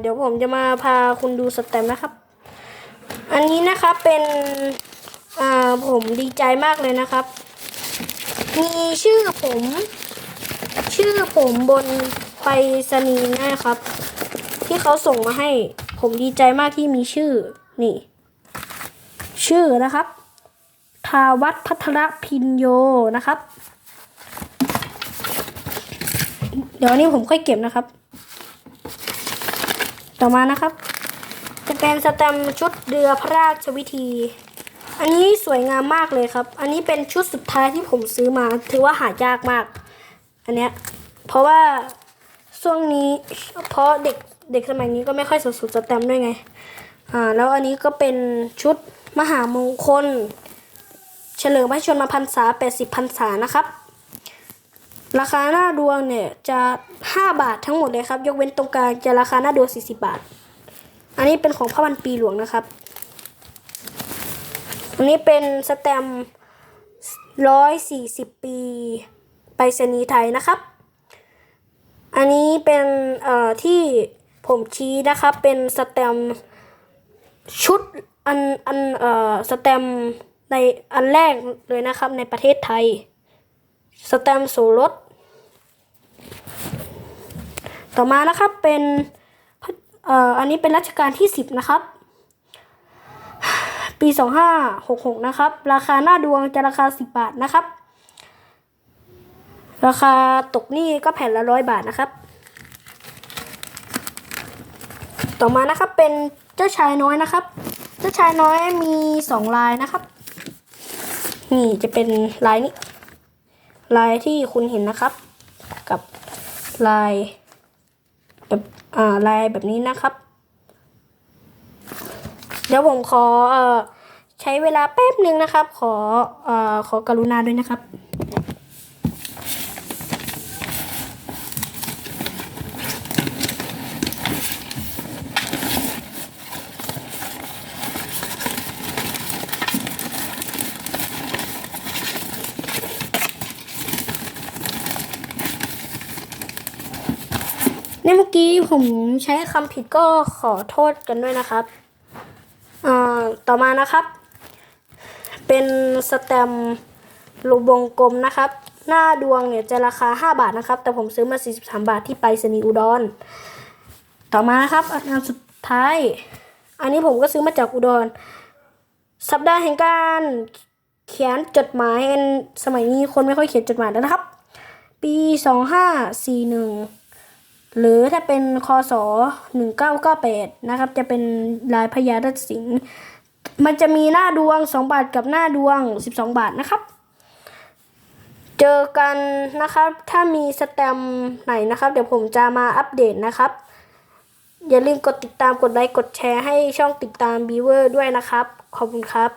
เดี๋ยวผมจะมาพาคุณดูสแตมป์นะครับ อันนี้นะครับเป็นอ่าผมดีใจมากเลยนะครับ มีชื่อผม ชื่อผมบนไปรษณีนะครับ ที่เขาส่งมาให้ ผมดีใจมากที่มีชื่อนี่ ชื่อนะครับทาวัฒพัทรพินโยนะครับ เดี๋ยวนี้ผมค่อยเก็บนะครับ ต่อมานะครับ จะเป็นสแตมชุดเรือพระราชวิธี อันนี้สวยงามมากเลยครับ อันนี้เป็นชุดสุดท้ายที่ผมซื้อมา ถือว่าหายากมาก อันเนี้ยเพราะว่าช่วงนี้ เพราะเด็กเด็กสมัยนี้ก็ไม่ค่อยสนสแตมด้วยไง อ่า แล้วอันนี้ก็เป็นชุดมหามงคล เฉลิมพระชนมพรรษา80พรรษานะครับ ราคาหน้าดวงเนี่ยจะ 5 บาททั้งหมดเลยครับ ยกเว้นตรงกลางจะราคาหน้าดวง 40 บาท อันนี้เป็นของพระวันปีหลวงนะครับอันนี้เป็นสแตมร้อยสี่สิบปีไปรษณีย์ไทยนะครับ อันนี้เป็นเอ่อที่ผมชี้นะครับเป็นสแตมชุดอันอันเอ่อสแตมในอันแรกเลยนะครับในประเทศไทย สแตมป์โสรส ต่อมานะครับเป็นอันนี้เป็นรัชกาลที่สิบนะครับ ปีสองห้าหกหกนะครับ ราคาหน้าดวงจะราคาสิบบาทนะครับ ราคาตกนี่ก็แผ่นละร้อยบาทนะครับ ต่อมานะครับเป็นเจ้าชายน้อยนะครับ เจ้าชายน้อยมีสองลายนะครับ นี่จะเป็นลายนี้ ลายที่คุณเห็นนะครับ กับลาย แบบอ่าลายแบบนี้นะครับ เดี๋ยวผมขอเอ่อใช้เวลาแป๊บหนึ่งนะครับ ขอเอ่อขอกรุณาด้วยนะครับ ในเมื่อกี้ผมใช้คำผิดก็ขอโทษกันด้วยนะครับอ่าต่อมานะครับ เป็นสแตมรูปวงกลมนะครับ หน้าดวงเนี่ยจะราคา 5 บาทนะครับ แต่ผมซื้อมา 43 บาทที่ไปรษณีย์อุดร ต่อมานะครับอันสุดท้าย อันนี้ผมก็ซื้อมาจากอุดร สัปดาห์แห่งการเขียนจดหมายสมัยนี้คนไม่ค่อยเขียนจดหมายแล้วนะครับ ปี 2541 หรือถ้าเป็นคศ1998นะครับ จะเป็นลายพญารัตสิงห์มันจะมีหน้าดวง 2 บาทกับหน้าดวง 12 บาทนะครับ เจอกันนะครับ ถ้ามีสแตมไหนนะครับ เดี๋ยวผมจะมาอัปเดตนะครับ อย่าลืมกดติดตามกดไลค์กดแชร์ให้ช่องติดตามบีเวอร์ด้วยนะครับ ขอบคุณครับ